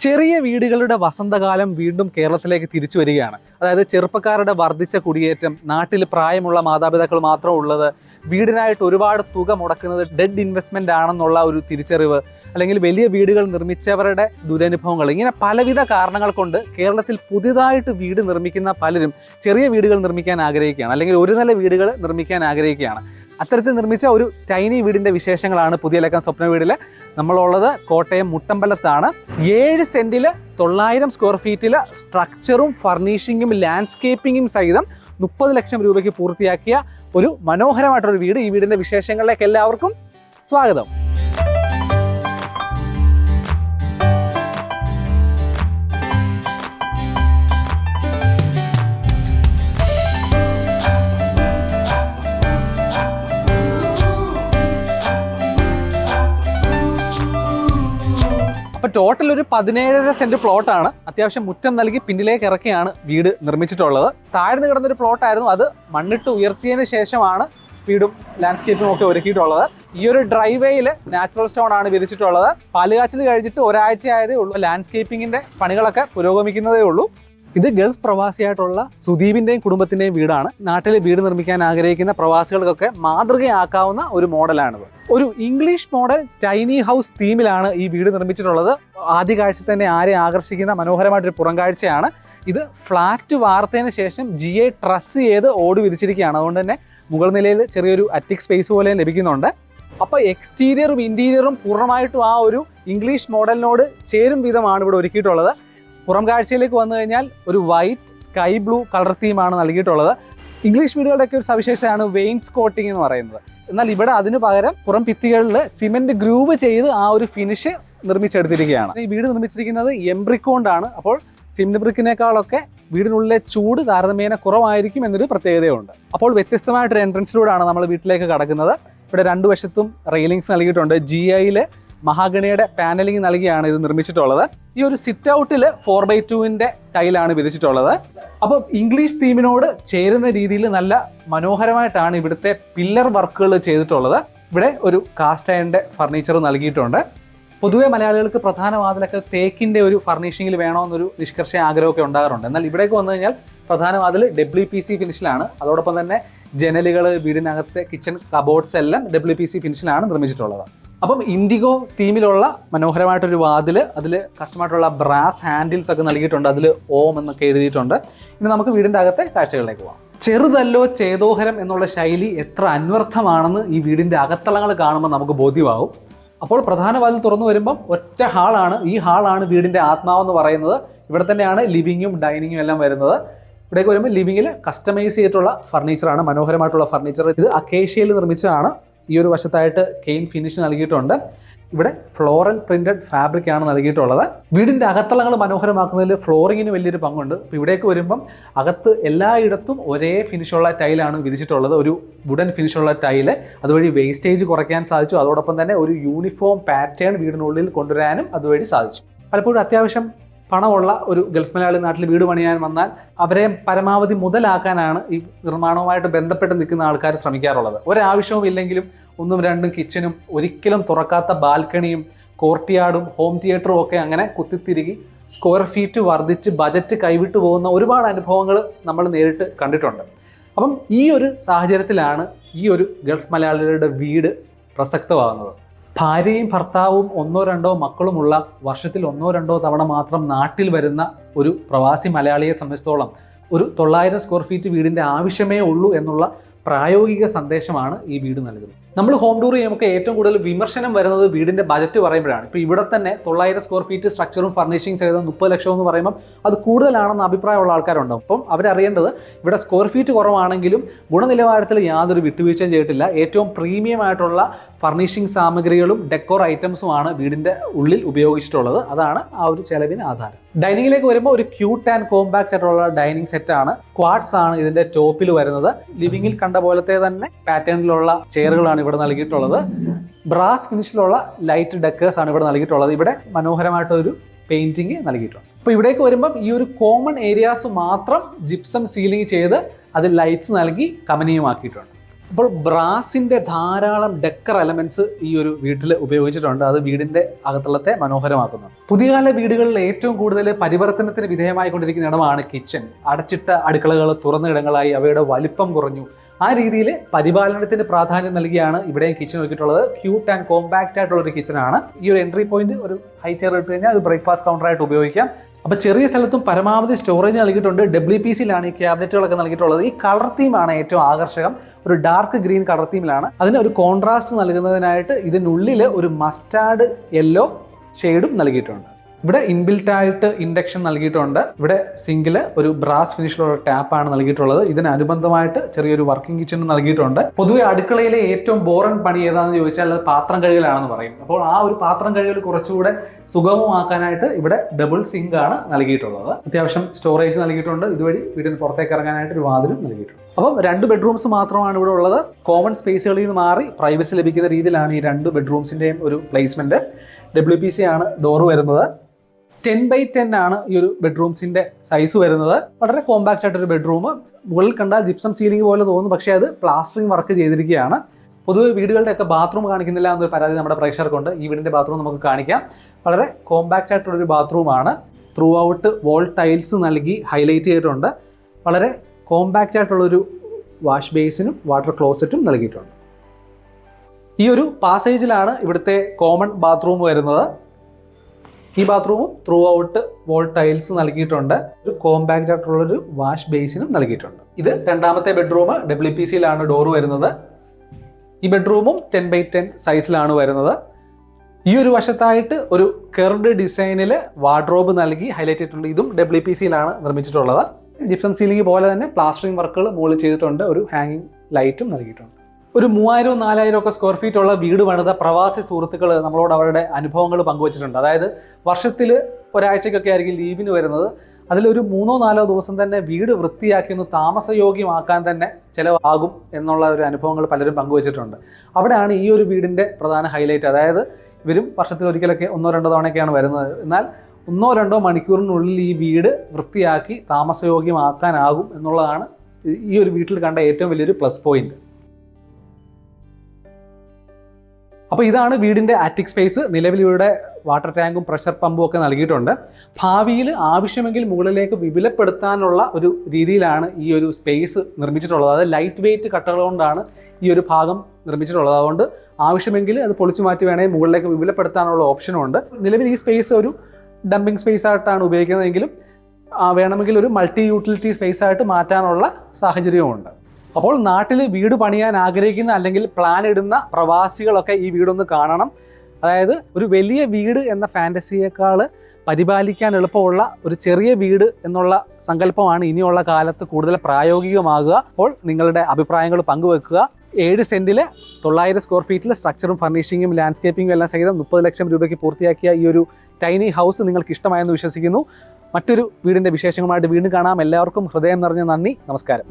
ചെറിയ വീടുകളുടെ വസന്തകാലം വീണ്ടും കേരളത്തിലേക്ക് തിരിച്ചു വരികയാണ്. അതായത് ചെറുപ്പക്കാരുടെ വർദ്ധിച്ച കുടിയേറ്റം നാട്ടിൽ പ്രായമുള്ള മാതാപിതാക്കൾ മാത്രം ഉള്ളത് വീടിനായിട്ട് ഒരുപാട് തുക മുടക്കുന്നത് ഡെഡ് ഇൻവെസ്റ്റ്മെന്റ് ആണെന്നുള്ള ഒരു തിരിച്ചറിവ് അല്ലെങ്കിൽ വലിയ വീടുകൾ നിർമ്മിച്ചവരുടെ ദുരനുഭവങ്ങൾ. ഇങ്ങനെ പലവിധ കാരണങ്ങൾ കൊണ്ട് കേരളത്തിൽ പുതിയതായിട്ട് വീട് നിർമ്മിക്കുന്ന പലരും ചെറിയ വീടുകൾ നിർമ്മിക്കാൻ ആഗ്രഹിക്കുകയാണ്. അല്ലെങ്കിൽ ഒരു നില വീടുകൾ നിർമ്മിക്കാൻ ആഗ്രഹിക്കുകയാണ്. അത്തരത്തിൽ നിർമ്മിച്ച ഒരു ടൈനി വീടിന്റെ വിശേഷങ്ങളാണ് പുതിയ ലക്കം സ്വപ്ന വീടിൽ നമ്മളുള്ളത് കോട്ടയം മുട്ടമ്പലത്താണ്. ഏഴ് സെന്റിൽ തൊള്ളായിരം സ്ക്വയർ ഫീറ്റിൽ സ്ട്രക്ചറും ഫർണിഷിങ്ങും ലാൻഡ്സ്കേപ്പിങ്ങും സഹിതം മുപ്പത് ലക്ഷം രൂപയ്ക്ക് പൂർത്തിയാക്കിയ ഒരു മനോഹരമായിട്ടൊരു വീട് ഈ വീടിന്റെ വിശേഷങ്ങളിലേക്ക് എല്ലാവർക്കും സ്വാഗതം. അപ്പൊ ടോട്ടൽ ഒരു പതിനേഴര സെന്റ് പ്ലോട്ടാണ് അത്യാവശ്യം മുറ്റം നൽകി പിന്നിലേക്ക് ഇറക്കിയാണ് വീട് നിർമ്മിച്ചിട്ടുള്ളത്. താഴ്ന്നു കിടന്നൊരു പ്ലോട്ടായിരുന്നു അത്. മണ്ണിട്ട് ഉയർത്തിയതിന് ശേഷമാണ് വീടും ലാൻഡ്സ്കേപ്പും ഒക്കെ ഒരുക്കിയിട്ടുള്ളത്. ഈ ഒരു ഡ്രൈവേയിൽ നാച്ചുറൽ സ്റ്റോൺ ആണ് വിരിച്ചിട്ടുള്ളത്. പാലുകാച്ചിൽ കഴിഞ്ഞിട്ട് ഒരാഴ്ച ആയതേ ഉള്ളൂ. ലാൻഡ്സ്കേപ്പിങ്ങിന്റെ പണികളൊക്കെ പുരോഗമിക്കുന്നതേ ഉള്ളൂ. ഇത് ഗൾഫ് പ്രവാസിയായിട്ടുള്ള സുദീപിന്റെയും കുടുംബത്തിന്റെയും വീടാണ്. നാട്ടിൽ വീട് നിർമ്മിക്കാൻ ആഗ്രഹിക്കുന്ന പ്രവാസികൾക്കൊക്കെ മാതൃകയാക്കാവുന്ന ഒരു മോഡലാണിത്. ഒരു ഇംഗ്ലീഷ് മോഡൽ ടൈനി ഹൗസ് തീമിലാണ് ഈ വീട് നിർമ്മിച്ചിട്ടുള്ളത്. ആദ്യ കാഴ്ച തന്നെ ആരെ ആകർഷിക്കുന്ന മനോഹരമായിട്ടൊരു പുറം കാഴ്ചയാണ് ഇത് ഫ്ലാറ്റ് വാർത്തതിന് ശേഷം ജി എ ട്രസ് ചെയ്ത് ഓടി വിരിച്ചിരിക്കുകയാണ്. അതുകൊണ്ട് തന്നെ മുകൾ നിലയിൽ ചെറിയൊരു അറ്റിക് സ്പേസ് പോലെ ലഭിക്കുന്നുണ്ട്. അപ്പോൾ എക്സ്റ്റീരിയറും ഇന്റീരിയറും പൂർണമായിട്ടും ആ ഒരു ഇംഗ്ലീഷ് മോഡലിനോട് ചേരും വിധമാണ് ഇവിടെ ഒരുക്കിയിട്ടുള്ളത്. പുറം കാഴ്ചയിലേക്ക് വന്നു കഴിഞ്ഞാൽ ഒരു വൈറ്റ് സ്കൈ ബ്ലൂ കളർ തീമാണ് നൽകിയിട്ടുള്ളത്. ഇംഗ്ലീഷ് വീടുകളുടെയൊക്കെ ഒരു സവിശേഷതയാണ് വെയിൻസ് കോട്ടിംഗ് എന്ന് പറയുന്നത്. എന്നാൽ ഇവിടെ അതിന് പകരം പുറം ഭിത്തികളിൽ സിമെന്റ് ഗ്രൂവ് ചെയ്ത് ആ ഒരു ഫിനിഷ് നിർമ്മിച്ചെടുത്തിരിക്കുകയാണ്. ഈ വീട് നിർമ്മിച്ചിരിക്കുന്നത് എംബ്രിക്കോണ്ടാണ്. അപ്പോൾ സിമെന്റ് ബ്രിക്കിനേക്കാളൊക്കെ വീടിനുള്ളിലെ ചൂട് താരതമ്യേന കുറവായിരിക്കും എന്നൊരു പ്രത്യേകതയുണ്ട്. അപ്പോൾ വ്യത്യസ്തമായിട്ടൊരു എൻട്രൻസിലൂടെയാണ് നമ്മൾ വീട്ടിലേക്ക് കടക്കുന്നത്. ഇവിടെ രണ്ടു വശത്തും റെയിലിങ്സ് നൽകിയിട്ടുണ്ട്. ജി ഐയിൽ മഹാഗണിയുടെ പാനലിംഗ് നൽകിയാണ് ഇത് നിർമ്മിച്ചിട്ടുള്ളത്. ഈ ഒരു സിറ്റ് ഔട്ടിൽ ഫോർ ബൈ ടുവിന്റെ ടൈലാണ് വിരിച്ചിട്ടുള്ളത്. അപ്പോൾ ഇംഗ്ലീഷ് തീമിനോട് ചേരുന്ന രീതിയിൽ നല്ല മനോഹരമായിട്ടാണ് ഇവിടുത്തെ പില്ലർ വർക്കുകൾ ചെയ്തിട്ടുള്ളത്. ഇവിടെ ഒരു കാസ്റ്റ് അയണിന്റെ ഫർണിച്ചർ നൽകിയിട്ടുണ്ട്. പൊതുവെ മലയാളികൾക്ക് പ്രധാന വാതിലൊക്കെ തേക്കിന്റെ ഒരു ഫർണിഷിങ്ങിൽ വേണമെന്നൊരു നിഷ്കർഷ ആഗ്രഹമൊക്കെ ഉണ്ടാകാറുണ്ട്. എന്നാൽ ഇവിടേക്ക് വന്നു കഴിഞ്ഞാൽ പ്രധാന വാതിൽ ഡബ്ല്യു പി സി ഫിനിഷിലാണ് അതോടൊപ്പം തന്നെ ജനലുകൾ വീടിനകത്തെ കിച്ചൺ കബോർഡ്സ് എല്ലാം ഡബ്ല്യു പി സി ഫിനിഷിലാണ് നിർമ്മിച്ചിട്ടുള്ളത്. അപ്പം ഇൻഡിഗോ തീമിലുള്ള മനോഹരമായിട്ടൊരു വാതിൽ അതിൽ കസ്റ്റമായിട്ടുള്ള ബ്രാസ് ഹാൻഡിൽസ് ഒക്കെ നൽകിയിട്ടുണ്ട്. അതിൽ ഓം എന്നൊക്കെ എഴുതിയിട്ടുണ്ട്. ഇനി നമുക്ക് വീടിന്റെ അകത്തെ കാഴ്ചകളിലേക്ക് പോകാം ചെറുതല്ലോ ചേതോഹരം എന്നുള്ള ശൈലി എത്ര അന്വർത്ഥമാണെന്ന് ഈ വീടിന്റെ അകത്തളങ്ങൾ കാണുമ്പോൾ നമുക്ക് ബോധ്യമാവും അപ്പോൾ പ്രധാന വാതിൽ തുറന്നു വരുമ്പം ഒറ്റ ഹാളാണ്. ഈ ഹാളാണ് വീടിന്റെ ആത്മാവെന്ന് പറയുന്നത്. ഇവിടെ തന്നെയാണ് ലിവിങ്ങും ഡൈനിങ്ങും എല്ലാം വരുന്നത്. ഇവിടേക്ക് വരുമ്പോൾ ലിവിങ്ങിൽ കസ്റ്റമൈസ് ചെയ്തിട്ടുള്ള ഫർണിച്ചറാണ് മനോഹരമായിട്ടുള്ള ഫർണിച്ചർ ഇത് അക്കേഷ്യയിൽ നിർമ്മിച്ചതാണ്. ഈ ഒരു വശത്തായിട്ട് കെയിൻ ഫിനിഷ് നൽകിയിട്ടുണ്ട്. ഇവിടെ ഫ്ലോറൽ പ്രിന്റഡ് ഫാബ്രിക് ആണ് നൽകിയിട്ടുള്ളത്. വീടിന്റെ അകത്തളങ്ങൾ മനോഹരമാക്കുന്നതിൽ ഫ്ലോറിങ്ങിന് വലിയൊരു പങ്കുണ്ട്. അപ്പോൾ ഇവിടേക്ക് വരുമ്പം അകത്ത് എല്ലായിടത്തും ഒരേ ഫിനിഷുള്ള ടൈലാണ് വിരിച്ചിട്ടുള്ളത്. ഒരു വുഡൻ ഫിനിഷുള്ള ടൈൽ അതുവഴി വേസ്റ്റേജ് കുറയ്ക്കാൻ സാധിച്ചു. അതോടൊപ്പം തന്നെ ഒരു യൂണിഫോം പാറ്റേൺ വീടിനുള്ളിൽ കൊണ്ടുവരാനും അതുവഴി സാധിച്ചു. പലപ്പോഴും അത്യാവശ്യം പണമുള്ള ഒരു ഗൾഫ് മലയാളി നാട്ടിൽ വീട് പണിയാൻ വന്നാൽ അവരെ പരമാവധി മുതലാക്കാനാണ് ഈ നിർമ്മാണവുമായിട്ട് ബന്ധപ്പെട്ട് നിൽക്കുന്ന ആൾക്കാർ ശ്രമിക്കാറുള്ളത്. ഒരാവശ്യവും ഇല്ലെങ്കിലും ഒന്നും രണ്ടും കിച്ചനും ഒരിക്കലും തുറക്കാത്ത ബാൽക്കണിയും കോർട്ടിയാർഡും ഹോം തിയേറ്ററും ഒക്കെ അങ്ങനെ കുത്തിത്തിരുകി സ്ക്വയർ ഫീറ്റ് വർദ്ധിച്ച് ബജറ്റ് കൈവിട്ടു പോകുന്ന ഒരുപാട് അനുഭവങ്ങൾ നമ്മൾ നേരിട്ട് കണ്ടിട്ടുണ്ട്. അപ്പം ഈ ഒരു സാഹചര്യത്തിലാണ് ഈ ഒരു ഗൾഫ് മലയാളികളുടെ വീട് പ്രസക്തമാകുന്നത്. ഭാര്യയും ഭർത്താവും ഒന്നോ രണ്ടോ മക്കളുമുള്ള വർഷത്തിൽ ഒന്നോ രണ്ടോ തവണ മാത്രം നാട്ടിൽ വരുന്ന ഒരു പ്രവാസി മലയാളിയെ സംബന്ധിച്ചിടത്തോളം ഒരു തൊള്ളായിരം സ്ക്വയർ ഫീറ്റ് വീടിന്റെ ആവശ്യമേ ഉള്ളൂ എന്നുള്ള പ്രായോഗിക സന്ദേശമാണ് ഈ വീട് നൽകുന്നത്. നമ്മൾ ഹോം ടൂർ ചെയ്യുമ്പോൾ ഏറ്റവും കൂടുതൽ വിമർശനം വരുന്നത് വീടിന്റെ ബജറ്റ് പറയുമ്പോഴാണ്. ഇപ്പോൾ ഇവിടെ തന്നെ തൊള്ളായിരം സ്ക്വയർ ഫീറ്റ് സ്ട്രക്ചറും ഫർണിഷിംഗ് ചെയ്ത മുപ്പത് ലക്ഷം എന്ന് പറയുമ്പോൾ അത് കൂടുതലാണെന്ന് അഭിപ്രായമുള്ള ആൾക്കാരുണ്ടാവും അപ്പം അവരറിയേണ്ടത് ഇവിടെ സ്ക്വയർ ഫീറ്റ് കുറവാണെങ്കിലും ഗുണനിലവാരത്തിൽ യാതൊരു വിട്ടുവീഴ്ചയും ചെയ്തിട്ടില്ല. ഏറ്റവും പ്രീമിയം ആയിട്ടുള്ള ഫർണിഷിംഗ് സാമഗ്രികളും ഡെക്കോർ ഐറ്റംസുമാണ് വീടിന്റെ ഉള്ളിൽ ഉപയോഗിച്ചിട്ടുള്ളത്. അതാണ് ആ ഒരു ചെലവിന് ആധാരം. ഡൈനിങ്ങിലേക്ക് വരുമ്പോൾ ഒരു ക്യൂട്ട് ആൻഡ് കോമ്പാക്ട് ആയിട്ടുള്ള ഡൈനിങ് ആണ്. ക്വാഡ്സ് ആണ് ഇതിന്റെ ടോപ്പിൽ വരുന്നത്. ലിവിങ്ങിൽ കണ്ട പോലത്തെ തന്നെ പാറ്റേണിലുള്ള ചെയറുകളാണ് ഇവിടെ നൽകിയിട്ടുള്ളത്. ബ്രാസ് ഫിനിഷിലുള്ള ലൈറ്റ് ഡെക്കേഴ്സ് ആണ് ഇവിടെ നൽകിയിട്ടുള്ളത്. ഇവിടെ മനോഹരമായിട്ടൊരു പെയിന്റിങ് നൽകിയിട്ടുണ്ട്. അപ്പോൾ ഇവിടേക്ക് വരുമ്പം ഈ ഒരു കോമൺ ഏരിയാസ് മാത്രം ജിപ്സം സീലിംഗ് ചെയ്ത് അതിൽ ലൈറ്റ്സ് നൽകി കമനീയമാക്കിയിട്ടുണ്ട്. അപ്പോൾ ബ്രാസിന്റെ ധാരാളം ഡെക്കർ എലമെന്റ്സ് ഈ ഒരു വീട്ടിൽ ഉപയോഗിച്ചിട്ടുണ്ട്. അത് വീടിന്റെ അകത്തളത്തെ മനോഹരമാക്കുന്നു പുതിയകാല വീടുകളിൽ ഏറ്റവും കൂടുതൽ പരിവർത്തനത്തിന് വിധേയമായിക്കൊണ്ടിരിക്കുന്ന ഇടമാണ് കിച്ചൺ അടച്ചിട്ട അടുക്കളകൾ തുറന്ന ഇടങ്ങളായി അവയുടെ വലിപ്പം കുറഞ്ഞു. ആ രീതിയിൽ പരിപാലനത്തിന് പ്രാധാന്യം നൽകിയാണ് ഇവിടെയും കിച്ചൺ ഒരുക്കിയിട്ടുള്ളത്. ക്യൂട്ട് ആൻഡ് കോമ്പാക്റ്റ് ആയിട്ടുള്ള ഒരു കിച്ചണാണ് ഈ ഒരു എൻട്രി പോയിന്റ് ഒരു ഹൈ ചെയർ ഇട്ട് കഴിഞ്ഞാൽ അത് ബ്രേക്ക്ഫാസ്റ്റ് കൗണ്ടറായിട്ട് ഉപയോഗിക്കാം. അപ്പോൾ ചെറിയ സ്ഥലത്തും പരമാവധി സ്റ്റോറേജ് നൽകിയിട്ടുണ്ട്. ഡബ്ല്യു പി സിയിലാണ് ഈ ക്യാബിനറ്റുകളൊക്കെ നൽകിയിട്ടുള്ളത്. ഈ കളർ തീമാണ് ഏറ്റവും ആകർഷകം. ഒരു ഡാർക്ക് ഗ്രീൻ കളർ തീമിലാണ് അതിന് ഒരു കോൺട്രാസ്റ്റ് നൽകുന്നതിനായിട്ട് ഇതിനുള്ളിൽ ഒരു മസ്റ്റാർഡ് യെല്ലോ ഷെയ്ഡും നൽകിയിട്ടുണ്ട്. ഇവിടെ ഇൻബിൽറ്റ് ആയിട്ട് ഇൻഡക്ഷൻ നൽകിയിട്ടുണ്ട്. ഇവിടെ സിങ്കിൽ ഒരു ബ്രാസ് ഫിനിഷിലുള്ള ആണ് നൽകിയിട്ടുള്ളത്. ഇതിനനുബന്ധമായിട്ട് ചെറിയൊരു വർക്കിംഗ് കിച്ചൺ നൽകിയിട്ടുണ്ട്. പൊതുവെ അടുക്കളയിലെ ഏറ്റവും ബോറൻ പണി ഏതാണെന്ന് ചോദിച്ചാൽ അത് പാത്രം കഴുകലാണെന്ന് പറയും. അപ്പോൾ ആ ഒരു പാത്രം കഴുകൽ കുറച്ചുകൂടെ സുഗമമാക്കാനായിട്ട് ഇവിടെ ഡബിൾ സിങ്ക് ആണ് നൽകിയിട്ടുള്ളത്. അത്യാവശ്യം സ്റ്റോറേജ് നൽകിയിട്ടുണ്ട്. ഇതുവഴി വീടിന് പുറത്തേക്ക് ഇറങ്ങാനായിട്ട് ഒരു വാതിലും നൽകിയിട്ടുണ്ട്. അപ്പം രണ്ട് ബെഡ്റൂംസ് മാത്രമാണ് ഇവിടെ ഉള്ളത്. കോമൺ സ്പേസുകളിൽ നിന്ന് മാറി പ്രൈവസി ലഭിക്കുന്ന രീതിയിലാണ് ഈ രണ്ട് ബെഡ്റൂംസിന്റെയും ഒരു പ്ലേസ്മെന്റ് ഡബ്ല്യു പി സി ആണ് ഡോറ് വരുന്നത്. ടെൻ ബൈ ടെൻ ആണ് ഈ ഒരു ബെഡ്റൂംസിന്റെ സൈസ് വരുന്നത്. വളരെ കോമ്പാക്റ്റ് ആയിട്ടൊരു ബെഡ്റൂം മുകളിൽ കണ്ടാൽ ജിപ്സം സീലിംഗ് പോലെ തോന്നുന്നു. പക്ഷേ അത് പ്ലാസ്റ്ററിംഗ് വർക്ക് ചെയ്തിരിക്കുകയാണ്. പൊതുവെ വീടുകളുടെ ഒക്കെ ബാത്റൂം കാണിക്കുന്നില്ല എന്നൊരു പരാതി നമ്മുടെ പ്രേക്ഷകർക്കുണ്ട്. ഈ വീടിന്റെ ബാത്റൂം നമുക്ക് കാണിക്കാം. വളരെ കോമ്പാക്റ്റ് ആയിട്ടുള്ളൊരു ബാത്റൂമാണ് ത്രൂ ഔട്ട് വോൾ ടൈൽസ് നൽകി ഹൈലൈറ്റ് ചെയ്തിട്ടുണ്ട്. വളരെ കോമ്പാക്റ്റ് ആയിട്ടുള്ളൊരു വാഷ് ബേസിനും വാട്ടർ ക്ലോസറ്റും നൽകിയിട്ടുണ്ട്. ഈ ഒരു പാസേജിലാണ് ഇവിടുത്തെ കോമൺ ബാത്റൂം വരുന്നത്. ഈ ബാത്റൂമും ത്രൂ ഔട്ട് വോൾ ടൈൽസ് നൽകിയിട്ടുണ്ട്. ഒരു കോമ്പാക്റ്റ് ആയിട്ടുള്ള ഒരു വാഷ് ബേസിനും നൽകിയിട്ടുണ്ട്. ഇത് രണ്ടാമത്തെ ബെഡ്റൂം ഡബ്ല്യു പി സിയിലാണ് ഡോർ വരുന്നത്. ഈ ബെഡ്റൂമും ടെൻ ബൈ ടെൻ സൈസിലാണ് വരുന്നത്. ഈ ഒരു വശത്തായിട്ട് ഒരു കെർഡ് ഡിസൈനിൽ വാർഡ്രോബ് നൽകി ഹൈലൈറ്റ് ചെയ്തിട്ടുണ്ട്. ഇതും ഡബ്ല്യു പി സിയിലാണ് നിർമ്മിച്ചിട്ടുള്ളത്. ജിപ്സം സീലിംഗ് പോലെ തന്നെ പ്ലാസ്റ്ററിംഗ് വർക്കുകൾ മുകളിൽ ചെയ്തിട്ടുണ്ട്. ഒരു ഹാങ്ങിങ് ലൈറ്റും നൽകിയിട്ടുണ്ട്. ഒരു മൂവായിരവും നാലായിരവും ഒക്കെ സ്ക്വയർ ഫീറ്റ് ഉള്ള വീട് പണിത പ്രവാസി സുഹൃത്തുക്കൾ നമ്മളോട് അവരുടെ അനുഭവങ്ങൾ പങ്കുവച്ചിട്ടുണ്ട്. അതായത് വർഷത്തിൽ ഒരാഴ്ചക്കൊക്കെ ആയിരിക്കും ലീവിന് വരുന്നത്. അതിലൊരു മൂന്നോ നാലോ ദിവസം തന്നെ വീട് വൃത്തിയാക്കി ഒന്ന് താമസയോഗ്യമാക്കാൻ തന്നെ ചിലവാകും എന്നുള്ള ഒരു അനുഭവങ്ങൾ പലരും പങ്കുവച്ചിട്ടുണ്ട്. അവിടെയാണ് ഈ ഒരു വീടിന്റെ പ്രധാന ഹൈലൈറ്റ് അതായത് ഇവരും വർഷത്തിൽ ഒരിക്കലൊക്കെ ഒന്നോ രണ്ടോ തവണയൊക്കെയാണ് വരുന്നത്. എന്നാൽ ഒന്നോ രണ്ടോ മണിക്കൂറിനുള്ളിൽ ഈ വീട് വൃത്തിയാക്കി താമസയോഗ്യമാക്കാനാകും എന്നുള്ളതാണ് ഈ ഒരു വീട്ടിൽ കണ്ട ഏറ്റവും വലിയൊരു പ്ലസ് പോയിന്റ് അപ്പോൾ ഇതാണ് വീടിന്റെ ആറ്റിക് സ്പേസ് നിലവിൽ ഇവിടെ വാട്ടർ ടാങ്കും പ്രഷർ പമ്പും ഒക്കെ നൽകിയിട്ടുണ്ട്. ഭാവിയിൽ ആവശ്യമെങ്കിൽ മുകളിലേക്ക് വിപുലപ്പെടുത്താനുള്ള ഒരു രീതിയിലാണ് ഈ ഒരു സ്പേസ് നിർമ്മിച്ചിട്ടുള്ളത്. അതായത് ലൈറ്റ് വെയിറ്റ് കട്ടകൾ കൊണ്ടാണ് ഈ ഒരു ഭാഗം നിർമ്മിച്ചിട്ടുള്ളത്. അതുകൊണ്ട് ആവശ്യമെങ്കിൽ അത് പൊളിച്ചു മാറ്റി വേണമെങ്കിൽ മുകളിലേക്ക് വിപുലപ്പെടുത്താനുള്ള ഓപ്ഷനും ഉണ്ട്. നിലവിൽ ഈ സ്പേസ് ഒരു ഡംപിങ് സ്പേസ് ആയിട്ടാണ് ഉപയോഗിക്കുന്നതെങ്കിലും വേണമെങ്കിൽ ഒരു മൾട്ടി യൂട്ടിലിറ്റി സ്പേസ് ആയിട്ട് മാറ്റാനുള്ള സാഹചര്യവുമുണ്ട് അപ്പോൾ നാട്ടിൽ വീട് പണിയാൻ ആഗ്രഹിക്കുന്ന അല്ലെങ്കിൽ പ്ലാൻ ഇടുന്ന പ്രവാസികളൊക്കെ ഈ വീടൊന്ന് കാണണം. അതായത് ഒരു വലിയ വീട് എന്ന ഫാന്റസിയേക്കാൾ പരിപാലിക്കാൻ എളുപ്പമുള്ള ഒരു ചെറിയ വീട് എന്നുള്ള സങ്കല്പമാണ് ഇനിയുള്ള കാലത്ത് കൂടുതൽ പ്രായോഗികമാകുക. അപ്പോൾ നിങ്ങളുടെ അഭിപ്രായങ്ങൾ പങ്കുവെക്കുക. ഏഴ് സെന്റിൽ തൊള്ളായിരം സ്ക്വയർ ഫീറ്റിൽ സ്ട്രക്ചറും ഫർണിഷിങ്ങും ലാൻഡ്സ്കേപ്പിംഗും എല്ലാം സഹിതം മുപ്പത് ലക്ഷം രൂപയ്ക്ക് പൂർത്തിയാക്കിയ ഈ ഒരു ടൈനി ഹൗസ് നിങ്ങൾക്ക് ഇഷ്ടമായെന്ന് വിശ്വസിക്കുന്നു. മറ്റൊരു വീടിന്റെ വിശേഷങ്ങളുമായിട്ട് വീണ്ടും കാണാം. എല്ലാവർക്കും ഹൃദയം നിറഞ്ഞ നന്ദി. നമസ്കാരം.